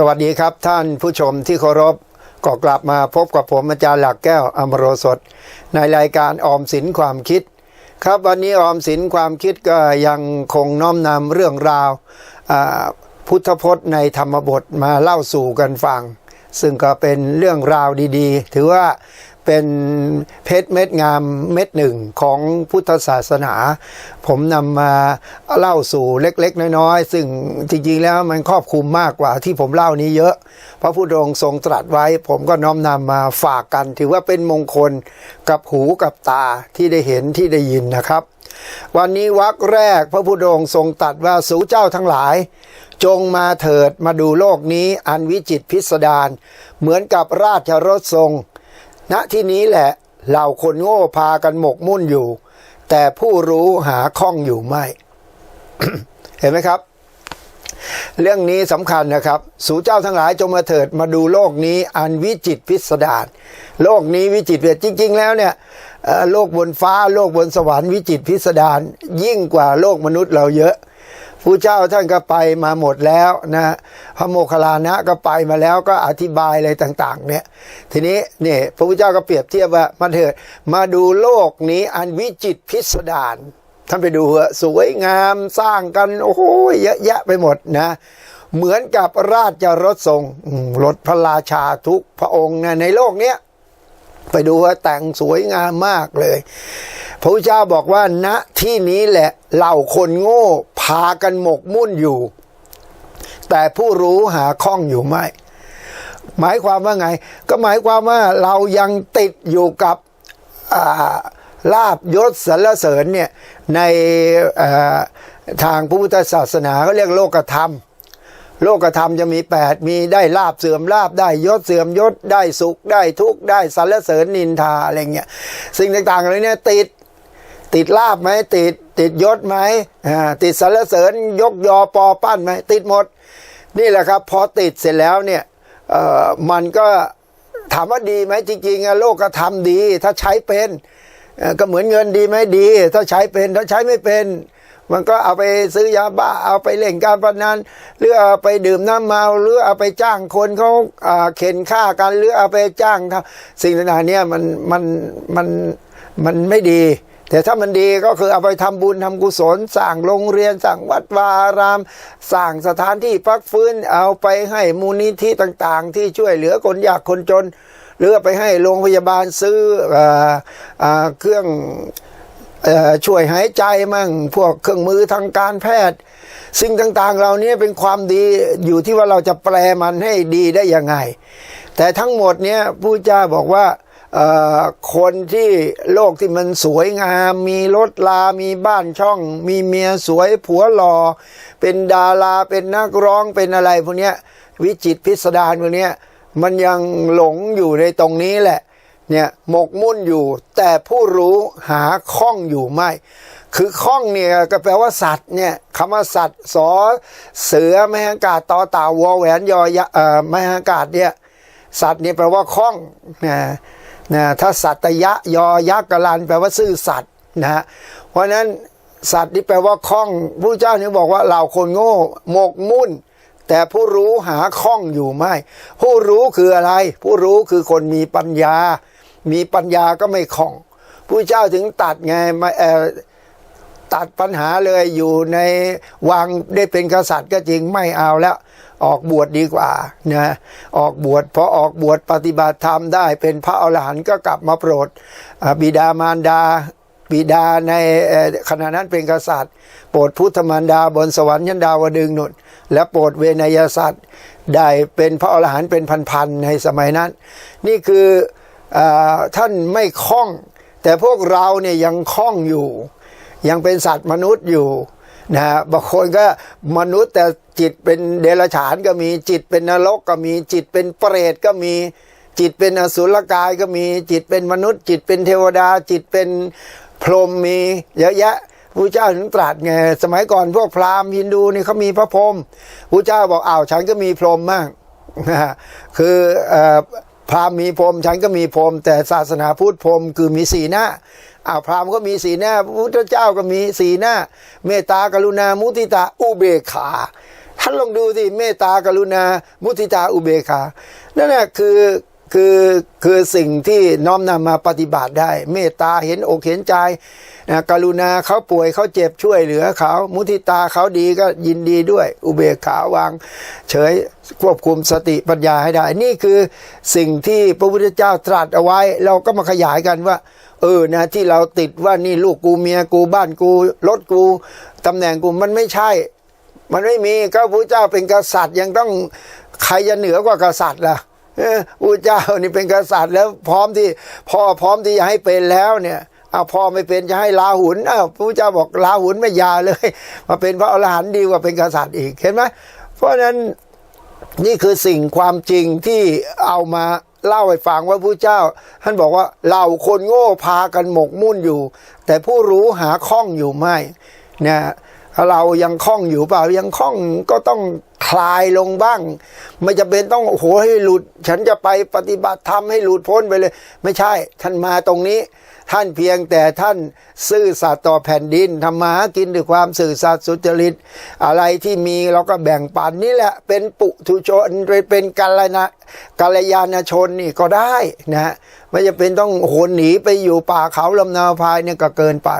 สวัสดีครับท่านผู้ชมที่เคารพก็กลับมาพบกับผมอาจารย์หลักแก้วอมโรสดในรายการออมสินความคิด ครับวันนี้ออมสินความคิดก็ยังคงน้อมนำเรื่องราวพุทธพจน์ในธรรมบทมาเล่าสู่กันฟัง ซึ่งก็เป็นเรื่องราวดีๆ ถือว่า เป็นเพชรเม็ดงามเม็ดหนึ่งของพุทธศาสนา ผมนำมาเล่าสู่เล็กๆ น้อยๆ ซึ่งจริงๆแล้วมันครอบคลุมมากกว่าที่ผมเล่านี้เยอะ พระพุทธองค์ทรงตรัสไว้ ผมก็น้อมนำมาฝากกัน ถือว่าเป็นมงคลกับหูกับตาที่ได้เห็นที่ได้ยินนะครับ วันนี้วรรคแรกพระพุทธองค์ทรงตรัสว่าสู่เจ้าทั้งหลายจงมาเถิดมาดูโลกนี้อันวิจิตพิสดารเหมือนกับราชรถทรง ณที่นี้แหละเหล่าคนโง่พากันหมกมุ่นอยู่ แต่ผู้รู้หาข้องอยู่ไม่ เห็นไหมครับ เรื่องนี้สำคัญนะครับ สู่เจ้าทั้งหลายจงมาเถิดมาดูโลกนี้อันวิจิตพิสดารโลกนี้วิจิตรจริง ๆ แล้วเนี่ยโลกบนฟ้าโลกบนสวรรค์วิจิตพิสดารยิ่งกว่าโลกมนุษย์เราเยอะ ผู้เจ้าท่านก็ไปมาหมดแล้วนะพระโมคคัลลานะก็ไปมาแล้วก็อธิบายอะไรต่างๆ เนี่ย ทีนี้เนี่ยพระพุทธเจ้าก็เปรียบเทียบว่ามาเถิดมาดูโลกนี้อันวิจิตพิสดารท่านไปดูเถอะสวยงามสร้างกันโอ้โหเยอะแยะไปหมดนะ เหมือนกับราชรถทรงรถพระราชาทุกพระองค์นะในโลกเนี้ยไปดูว่าแต่งสวยงามมากเลย พระพุทธเจ้าบอกว่าณที่นี้แหละเหล่าคนโง่พากันหมกมุ่นอยู่ แต่ผู้รู้หาข้องอยู่ไม่หมายความว่าไง ก็หมายความว่าเรายังติดอยู่กับาลาบยศสรรเสริญเนี่ยในทางพุทธศาสนาเขาเรียกโลกธรรม โลกธรรมจะมี 8 มีได้ลาบเสื่อมลาบได้ยศเสื่อมยศได้สุขได้ทุกข์ได้สรรเสริญนินทาอะไรเงี้ยสิ่งต่างๆเหล่านี้เนี่ยติด ติดลาบไหมติดติดยศไหมอ่าติดสรรเสริญยกยอปอปั้นไหมติดหมด นี่แหละครับ พอติดเสร็จแล้วเนี่ยเอ่อมันก็ถามว่าดีไหมจริงๆอะโลกธรรมดี ถ้าใช้เป็นเออก็เหมือนเงินดีไหมดี ถ้าใช้เป็นถ้าใช้ไม่เป็น มันก็เอาไปซื้อยาบ้าเอาไปเล่นการพนันหรือเอาไปดื่มน้ำเมาหรือเอาไปจ้างคนเขาอ่าเข็นฆ่ากันหรือเอาไปจ้างสิ่งต่างๆเนี่ยมันมันมันมันไม่ดี แต่ถ้ามันดีก็คือเอาไปทำบุญทำกุศลสร้างโรงเรียนสร้างวัดวาอารามสร้างสถานที่พักฟื้นเอาไปให้มูลนิธิต่างๆ ที่ช่วยเหลือคนยากคนจน หรือไปให้โรงพยาบาลซื้อเอ่อเอ่อเครื่องอช่วยหายใจมั่งพวกเครื่องมือทางการแพทย์ สิ่งต่างๆเรานี้เป็นความดีอยู่ที่ว่าเราจะแปลมันให้ดีได้ยังไง แต่ทั้งหมดเนี้ยผู้เจ้าบอกว่า คนที่โลกที่มันสวยงาม มีรถลา มีบ้านช่อง มีเมียสวยผัวหล่อเป็นดาราเป็นนักร้องเป็นอะไรพวกนี้วิจิตพิสดารพวกนี้มันยังหลงอยู่ในตรงนี้แหละเนี่ยหมกมุ่นอยู่ แต่ผู้รู้หาข้องอยู่ไม่ คือข้องเนี่ยก็แปลว่าสัตว์เนี่ยคำว่าสัตว์สอเสือไมหังกาศต่อต่าวอแหวนยอยะเอ่อไมหังกาศเนี่ยสัตว์เนี่ยแปลว่าข้องนะ นะถ้าสัตยะยอยักษ์กลันแปลว่าซื่อสัตย์นะฮะเพราะฉะนั้นสัตว์นี่แปลว่าข้องผู้เจ้าเนี่ยบอกว่าเหล่าคนโง่หมกมุ่น แต่ผู้รู้หาข้องอยู่ไม่ ผู้รู้คืออะไร ผู้รู้คือคนมีปัญญา มีปัญญาก็ไม่คล่องผู้เจ้าถึงตัดไงมาตัดปัญหาเลยอยู่ในวังได้เป็นกษัตริย์ก็จริงไม่เอาแล้ว ออกบวชดีกว่านะออกบวชพอออกบวชปฏิบัติธรรมได้ เป็นพระอรหันต์ก็กลับมาโปรดบิดามารดาบิดาในขณะนั้นเป็นกษัตริย์ โปรดพุทธมารดาบนสวรรค์ยันดาวดึงนุนและโปรดเวนยสัตว์ได้เป็นพระอรหันต์เป็นพันๆในสมัยนั้น นี่คืออท่านไม่คล่อง แต่พวกเราเนี่ยยังคล่องอยู่ ยังเป็นสัตว์มนุษย์อยู่ นะบางคนก็มนุษย์แต่จิตเป็นเดรัจฉานก็มีจิตเป็นนรกก็มีจิตเป็นเปรตก็มีจิตเป็นอสุรกายก็มีจิตเป็นมนุษย์ จิตเป็นเทวดา จิตเป็นพรหมมีเยอะแยะพระเจ้าถึงตรัสไงสมัยก่อนพวกพราหมณ์ฮินดูนี่เขามีพระพรหมพระเจ้าบอกอ้าวฉันก็มีพรหมมั่งนะคืออพราหมณ์มีพรหมฉันก็มีพรหมแต่ศาสนาพุทธพรหมคือมีสีหน้า อ้าวพราหมณ์ก็มีสีหน้าพระพุทธเจ้าก็มีสีหน้า เมตตากรุณามุทิตาอุเบกขาท่านลองดูสิเมตตากรุณามุทิตาอุเบกขานั่นแหละคือคือคือสิ่งที่น้อมนำมาปฏิบัติได้ เมตตาเห็นอกเห็นใจ นะกรุณาเขาป่วยเขาเจ็บช่วยเหลือเขา มุทิตาเขาดีก็ยินดีด้วย อุเบกขาวาง เฉยควบคุมสติปัญญาให้ได้ นี่คือสิ่งที่พระพุทธเจ้าตรัสเอาไว้ เราก็มาขยายกันว่า เออนะที่เราติดว่านี่ลูกกูเมียกูบ้านกูรถกูตำแหน่งกูมันไม่ใช่ มันไม่มีก็พระเจ้าเป็นกษัตริย์ยังต้องใครจะเหนือกว่ากษัตริย์ล่ะออพระเจ้านี่เป็นกษัตริย์แล้วพร้อมที่พ่อพร้อมที่จะให้เป็นแล้วเนี่ย เอาพ่อไม่เป็นจะให้ลาหุนอ้าวพระเจ้าบอกลาหุนไม่ยาเลย มาเป็นพระอรหันต์ดีกว่าเป็นกษัตริย์อีกเห็นไหมเพราะฉะนั้นนี่คือสิ่งความจริงที่เอามาเล่าให้ฟังว่าผู้เจ้า ท่านบอกว่าเหล่าคนโง่พากันหมกมุ่นอยู่ แต่ผู้รู้หาข้องอยู่ไม่นะเรายังข้องอยู่เปล่ายังข้องก็ต้องคลายลงบ้าง ไม่จะเป็นต้องโอ้โหให้หลุด ฉันจะไปปฏิบัติธรรมให้หลุดพ้นไปเลย ไม่ใช่ท่านมาตรงนี้ ท่านเพียงแต่ท่านซื่อสัตย์ต่อแผ่นดินทำมาหากินด้วยความสื่อสัตย์สุจริต อะไรที่มีเราก็แบ่งปันนี่แหละเป็นปุถุชนเป็นกัลยาณกัลยาณชนนี่ก็ได้นะไม่จะเป็นต้องโหนหนีไปอยู่ป่าเขาลำนาพายเนี่ยก็เกินไป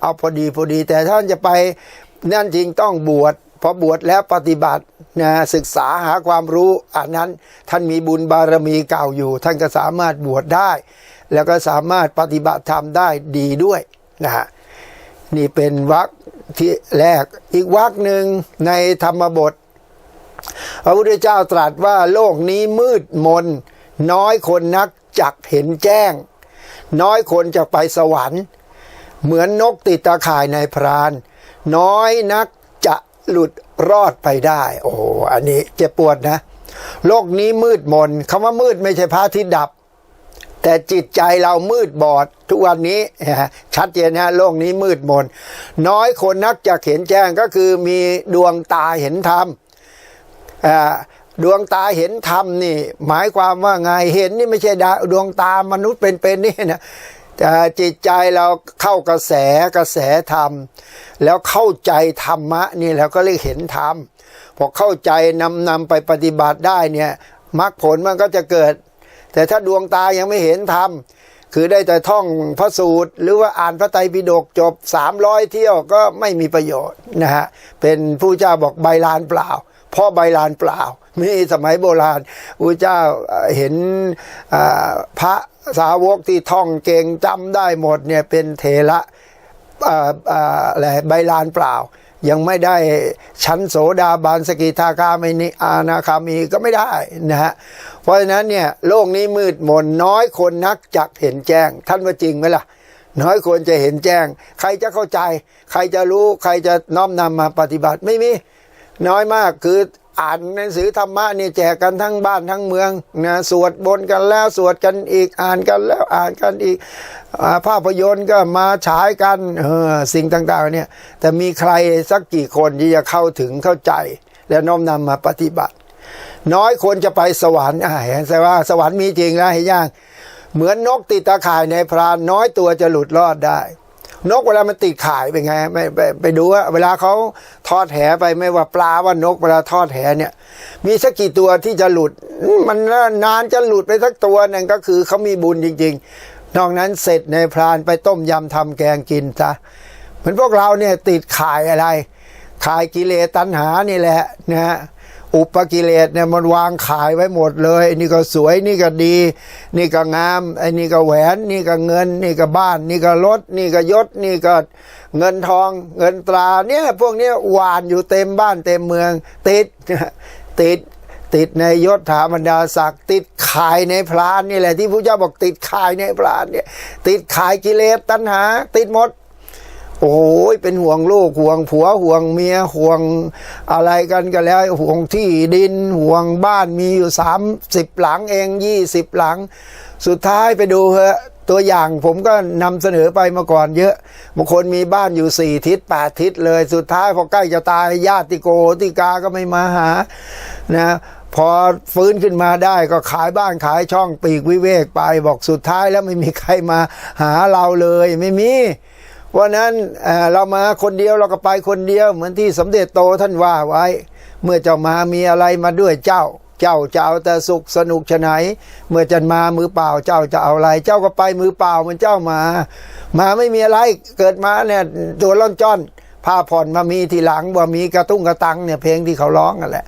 เอาพอดีพอดีแต่ท่านจะไปนั่นจริงต้องบวชพอบวชแล้วปฏิบัตินะศึกษาหาความรู้อันนั้นท่านมีบุญบารมีเก่าอยู่ ท่านก็สามารถบวชได้ แล้วก็สามารถปฏิบัติธรรมได้ดีด้วยนะฮะนี่เป็นวรรคที่แรกอีกวรรคหนึ่งในธรรมบท พระพุทธเจ้าตรัสว่าโลกนี้มืดมน น้อยคนนักจักเห็นแจ้ง น้อยคนจะไปสวรรค์ เหมือนนกติดตาข่ายในพราน น้อยนักจะหลุดรอดไปได้ โอ้โหอันนี้เจ็บปวดนะ โลกนี้มืดมนคำว่ามืดไม่ใช่พระอาทิตย์ดับ แต่จิตใจเรามืดบอดทุกวันนี้ชัดเจนนะโลกนี้มืดมน น้อยคนนักจะเห็นแจ้งก็คือมีดวงตาเห็นธรรมดวงตาเห็นธรรมนี่ หมายความว่าไงเห็นนี่ไม่ใช่ดวงตามนุษย์เป็นๆนี่นะแต่จิตใจเราเข้ากระแสกระแสธรรม แล้วเข้าใจธรรมะนี่แล้วก็เรียกเห็นธรรมพอเข้าใจนำนำไปปฏิบัติได้เนี่ยมรรคผลมันก็จะเกิด แต่ถ้าดวงตายังไม่เห็นธรรมคือได้แต่ท่องพระสูตร หรือว่าอ่านพระไตรปิฎกจบ 300 เที่ยวก็ไม่มีประโยชน์นะฮะเป็นผู้เจ้าบอกใบลานเปล่าเพ่อใบลานเปล่ามีสมัยโบราณพระเจ้าเห็นพระสาวกที่ท่องเก่งจำได้หมดเนี่ยเป็นเทระอะไรใบลานเปล่า ยังไม่ได้ชั้นโสดาบานสกิทาคามินิอานาคามีก็ไม่ได้นะฮะเพราะฉะนั้นเนี่ยโลกนี้มืดมนน้อยคนนักจักเห็นแจ้ง ท่านว่าจริงไหมล่ะ น้อยคนจะเห็นแจ้ง ใครจะเข้าใจ ใครจะรู้ใครจะน้อมนำมาปฏิบัติไม่มีน้อยมากคือ อ่านหนังสือธรรมะนี่แจกกันทั้งบ้านทั้งเมืองนะสวดบนกันแล้วสวดกันอีกอ่านกันแล้วอ่านกันอีกภาพยนตร์ก็มาฉายกันเออสิ่งต่างๆเนี่ยแต่มีใครสักกี่คนที่จะเข้าถึงเข้าใจ แล้วน้อมนำมาปฏิบัติ น้อยคนจะไปสวรรค์อ่าแต่ว่าสวรรค์มีจริงนะเห็นยังเหมือนนกติดตาข่ายในพรานน้อยตัวจะหลุดรอดได้ นกเวลามันติดข่ายเป็นไงไปไปไปดูว่าเวลาเขาทอดแหไปไม่ว่าปลาว่านกเวลาทอดแหเนี่ย มีสักกี่ตัวที่จะหลุด มันนานจะหลุดไปสักตัวหนึ่งก็คือเขามีบุญจริง ๆ นอกนั้นเสร็จในพรานไปต้มยำทำแกงกินซะเหมือนพวกเราเนี่ยติดข่ายอะไรข่ายกิเลสตัณหานี่แหละนะฮะ อุปกิเลสเนี่ยมันวางขายไว้หมดเลยนี่ก็สวยนี่ก็ดี นี่ก็งามไอ้นี่ก็แหวน นี่ก็เงิน นี่ก็บ้าน นี่ก็รถ นี่ก็ยศ นี่ก็เงินทอง เงินตราเนี่ยพวกนี้หวานอยู่เต็มบ้านเต็มเมือง ติดติดติดในยศถาบรรดาศักดิ์ติดขายในพรานนี่แหละที่พระเจ้าบอกติดขายในพรานเนี่ยติดขายกิเลสตัณหา ติดหมด โอ้ยเป็นห่วงลูกห่วงผัวห่วงเมียห่วงอะไรกันก็แล้วห่วงที่ดินห่วงบ้านมีอยู่สามสิบหลังเองยี่สิบหลัง สุดท้ายไปดูเถอะตัวอย่างผมก็นำเสนอไปมาก่อนเยอะบางคนมีบ้านอยู่สี่ทิศแปดทิศเลย สุดท้ายพอใกล้จะตายญาติโกติกาก็ไม่มาหานะพอฟื้นขึ้นมาได้ก็ขายบ้านขายช่องปีกวิเวกไป บอกสุดท้ายแล้วไม่มีใครมาหาเราเลยไม่มี วันนั้นเรามาคนเดียวเราก็ไปคนเดียว เหมือนที่สมเด็จโตท่านว่าไว้ เมื่อเจ้ามามีอะไรมาด้วยเจ้า เจ้าจะเอาแต่สุขสนุกชะไหน เมื่อจะมามือเปล่าเจ้าจะเอาอะไร เจ้าก็ไปมือเปล่าเหมือนเจ้ามา มาไม่มีอะไรเกิดมาเนี่ยตัวล่อนจ้อนผ้าผ่อนมามีทีหลังว่ามีกระตุ้งกระตังเนี่ยเพลงที่เขาร้องกันแหละ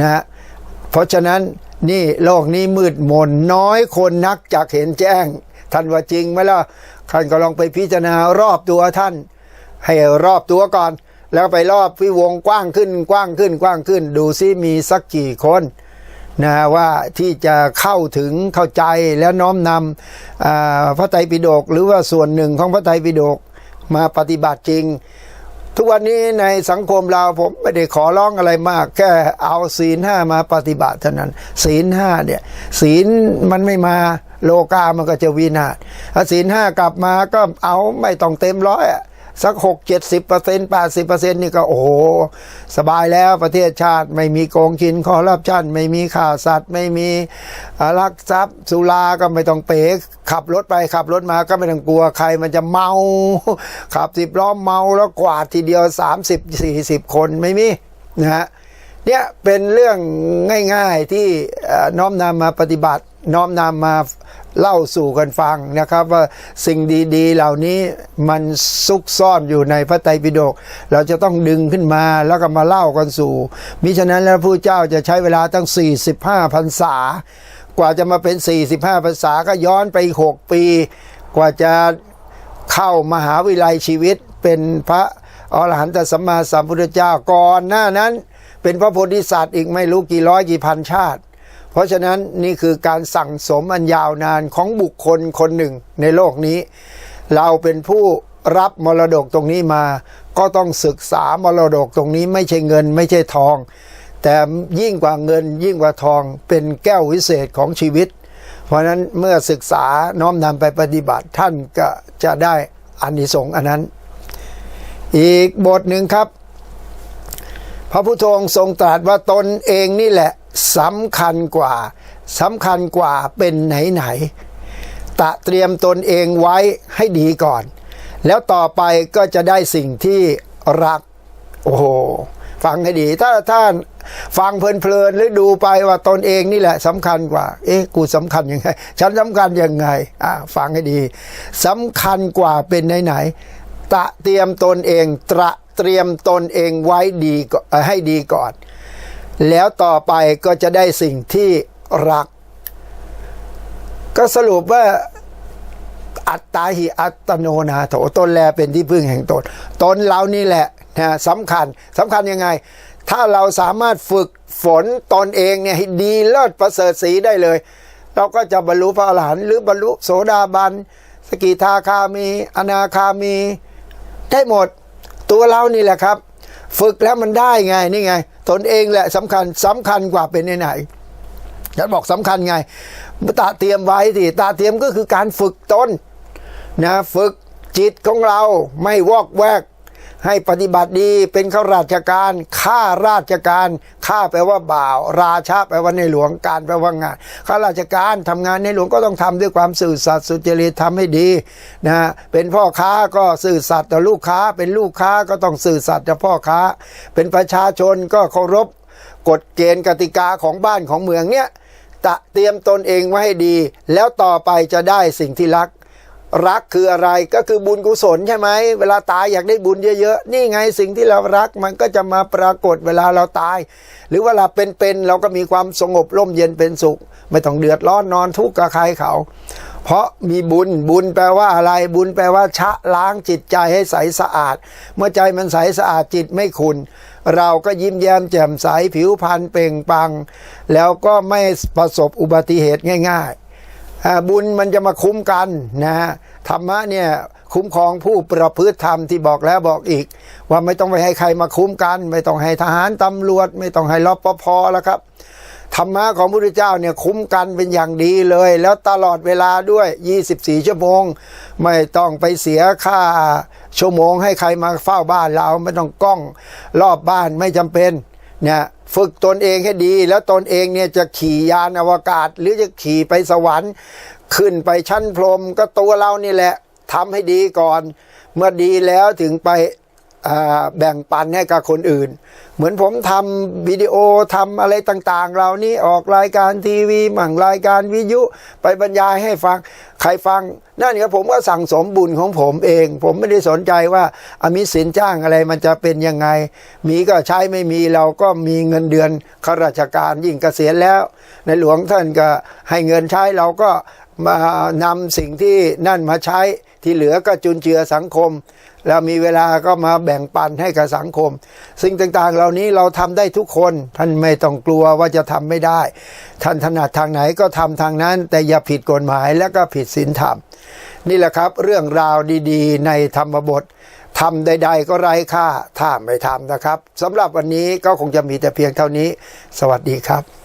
นะเพราะฉะนั้นนี่โลกนี้มืดมนน้อยคนนักจะเห็นแจ้งท่านว่าจริงไหมล่ะ ท่านก็ลองไปพิจารณารอบตัวท่าน ให้รอบตัวก่อน แล้วไปรอบพิวงกว้างขึ้นกว้างขึ้นกว้างขึ้น ดูซิมีสักกี่คนนะว่าที่จะเข้าถึงเข้าใจแล้วน้อมนำพระไตรปิฎกหรือว่าส่วนหนึ่งของพระไตรปิฎกมาปฏิบัติจริง ทุกวันนี้ในสังคมเราผมไม่ได้ขอร้องอะไรมาก แค่เอาศีลห้ามาปฏิบัติเท่านั้น ศีลห้าเนี่ยศีลมันไม่มา โลกามันก็จะวินาศศีลห้ากลับมาก็เอาไม่ต้องเต็มร้อยสักหกเจ็ดสิบเปอร์เซ็นต์แปดสิบเปอร์เซ็นต์นี่ก็โอ้โห สบายแล้วประเทศชาติไม่มีโกงกินคอร์รัปชันไม่มีข่าสัตว์ ไม่มีลักทรัพย์สุราก็ไม่ต้องเป๋ขับรถไปขับรถมาก็ไม่ต้องกลัวใครมันจะเมา ขับสิบล้อเมาแล้วกวาดทีเดียว30 40คนไม่มีนะฮะเนี่ยเป็นเรื่องง่ายๆที่น้อมนำมาปฏิบัติ น้อมนำมาเล่าสู่กันฟังนะครับว่าสิ่งดีๆ เหล่านี้มันซุกซ่อนอยู่ในพระไตรปิฎกเราจะต้องดึงขึ้นมาแล้วก็มาเล่ากันสู่มิฉะนั้นแล้วผู้เจ้าจะใช้เวลาตั้ง 45พรรษากว่าจะมาเป็น 45พรรษาก็ย้อนไปอีก6ปี กว่าจะเข้ามหาวิทยาลัยชีวิตเป็นพระอรหันตสัมมาสัมพุทธเจ้าก่อนหน้านั้น เป็นพระโพธิสัตว์อีกไม่รู้กี่ร้อยกี่พันชาติ เพราะฉะนั้นนี่คือการสั่งสมอันยาวนานของบุคคลคนหนึ่งในโลกนี้ เราเป็นผู้รับมรดกตรงนี้มา ก็ต้องศึกษามรดกตรงนี้ไม่ใช่เงินไม่ใช่ทอง แต่ยิ่งกว่าเงินยิ่งกว่าทองเป็นแก้ววิเศษของชีวิต เพราะนั้นเมื่อศึกษาน้อมนำไปปฏิบัติท่านก็จะได้อานิสงส์อันนั้น อีกบทหนึ่งครับ พระพุทธองค์ทรงตรัสว่าตนเองนี่แหละ สำคัญกว่าสำคัญกว่าเป็นไหนไหนตะเตรียมตนเองไว้ให้ดีก่อน แล้วต่อไปก็จะได้สิ่งที่รัก โอ้โห ฟังให้ดี ถ้าท่านฟังเพลินๆหรือดูไปว่าตนเองนี่แหละสำคัญกว่า เอ๊ะ กูสำคัญยังไง ฉันสำคัญยังไง อ่าฟังให้ดีสำคัญกว่าเป็นไหนๆตะเตรียมตนเอง ตระเตรียมตนเองไว้ดีก่อนเอ่อให้ดีก่อน แล้วต่อไปก็จะได้สิ่งที่รัก ก็สรุปว่าอัตตาหิอัตโนนาโถตนแลเป็นที่พึ่งแห่งตนตนเรานี่แหละนะสำคัญสำคัญยังไง ถ้าเราสามารถฝึกฝนตนเองเนี่ยให้ดีเลิศประเสริฐสีได้เลย เราก็จะบรรลุพระอรหันต์หรือบรรลุโสดาบัน สกิทาคามี อนาคามี ได้หมด ตัวเรานี่แหละครับ ฝึกแล้วมันได้ไงนี่ไง ตนเองแหละสำคัญสำคัญกว่าเป็นไหนฉันบอกสำคัญไงตาเตรียมไว้สิตาเตรียมก็คือการฝึกตนนะฝึกจิตของเราไม่วอกแวก ให้ปฏิบัติดีเป็นข้าราชการ ข้าราชการ ข้าแปลว่าบ่าว ราชาแปลว่าในหลวงการแปลว่างาน ข้าราชการทำงานในหลวงก็ต้องทำด้วยความสื่อสัตย์สุจริตทำให้ดีนะเป็นพ่อค้าก็สื่อสัตย์ต่อลูกค้า เป็นลูกค้าก็ต้องสื่อสัตย์ต่อพ่อค้า เป็นประชาชนก็เคารพกฎเกณฑ์กติกาของบ้านของเมืองเนี่ยตะเตรียมตนเองไว้ให้ดี แล้วต่อไปจะได้สิ่งที่รัก รักคืออะไรก็คือบุญกุศลใช่ไหมเวลาตายอยากได้บุญเยอะๆ นี่ไงสิ่งที่เรารักมันก็จะมาปรากฏเวลาเราตาย หรือเวลาเป็นๆเราก็มีความสงบร่มเย็นเป็นสุข ไม่ต้องเดือดร้อนนอนทุกข์กับใครเขา เพราะมีบุญบุญแปลว่าอะไรบุญแปลว่าชะล้างจิตใจให้ใสสะอาด เมื่อใจมันใสสะอาดจิตไม่ขุนเราก็ยิ้มแย้มแจ่มใสผิวพรรณเปล่งปลัง แล้วก็ไม่ประสบอุบัติเหตุง่าย ๆ บุญมันจะมาคุ้มกันนะฮะธรรมะเนี่ยคุ้มครองผู้ประพฤติธรรมที่บอกแล้วบอกอีก ว่าไม่ต้องไปให้ใครมาคุ้มกัน ไม่ต้องให้ทหารตำรวจ ไม่ต้องให้รปภแล้วครับธรรมะของพระพุทธเจ้าเนี่ยคุ้มกันเป็นอย่างดีเลย แล้วตลอดเวลาด้วย 24 ชั่วโมง ไม่ต้องไปเสียค่าชั่วโมงให้ใครมาเฝ้าบ้านเราไม่ต้องกล้องรอบบ้านไม่จำเป็น เนี่ยฝึกตนเองให้ดี แล้วตนเองเนี่ยจะขี่ยานอวกาศ หรือจะขี่ไปสวรรค์ ขึ้นไปชั้นพรมก็ตัวเรานี่แหละทำให้ดีก่อน เมื่อดีแล้วถึงไป แบ่งปันให้กับคนอื่น เหมือนผมทำวิดีโอทำอะไรต่างๆ เรานี้ออกรายการทีวีมั่งรายการวิทยุไปบรรยายให้ฟัง ใครฟัง นั่นครับผมก็สั่งสมบุญของผมเอง ผมไม่ได้สนใจว่าอามิสินจ้างอะไรมันจะเป็นยังไง มีก็ใช้ไม่มีเราก็มีเงินเดือนข้าราชการยิ่งเกษียณแล้ว ในหลวงท่านก็ให้เงินใช้เราก็มานำสิ่งที่นั่นมาใช้ที่เหลือก็จุนเจือสังคม แล้วมีเวลาก็มาแบ่งปันให้กับสังคม สิ่งต่างๆ เหล่านี้เราทำได้ทุกคน ท่านไม่ต้องกลัวว่าจะทำไม่ได้ ท่านถนัดทางไหนก็ทำทางนั้น แต่อย่าผิดกฎหมายและก็ผิดศีลธรรม นี่แหละครับ เรื่องราวดีๆ ในธรรมบททำใด ๆ ก็ไร้ค่าถ้าไม่ทำนะครับสำหรับวันนี้ก็คงจะมีแต่เพียงเท่านี้ สวัสดีครับ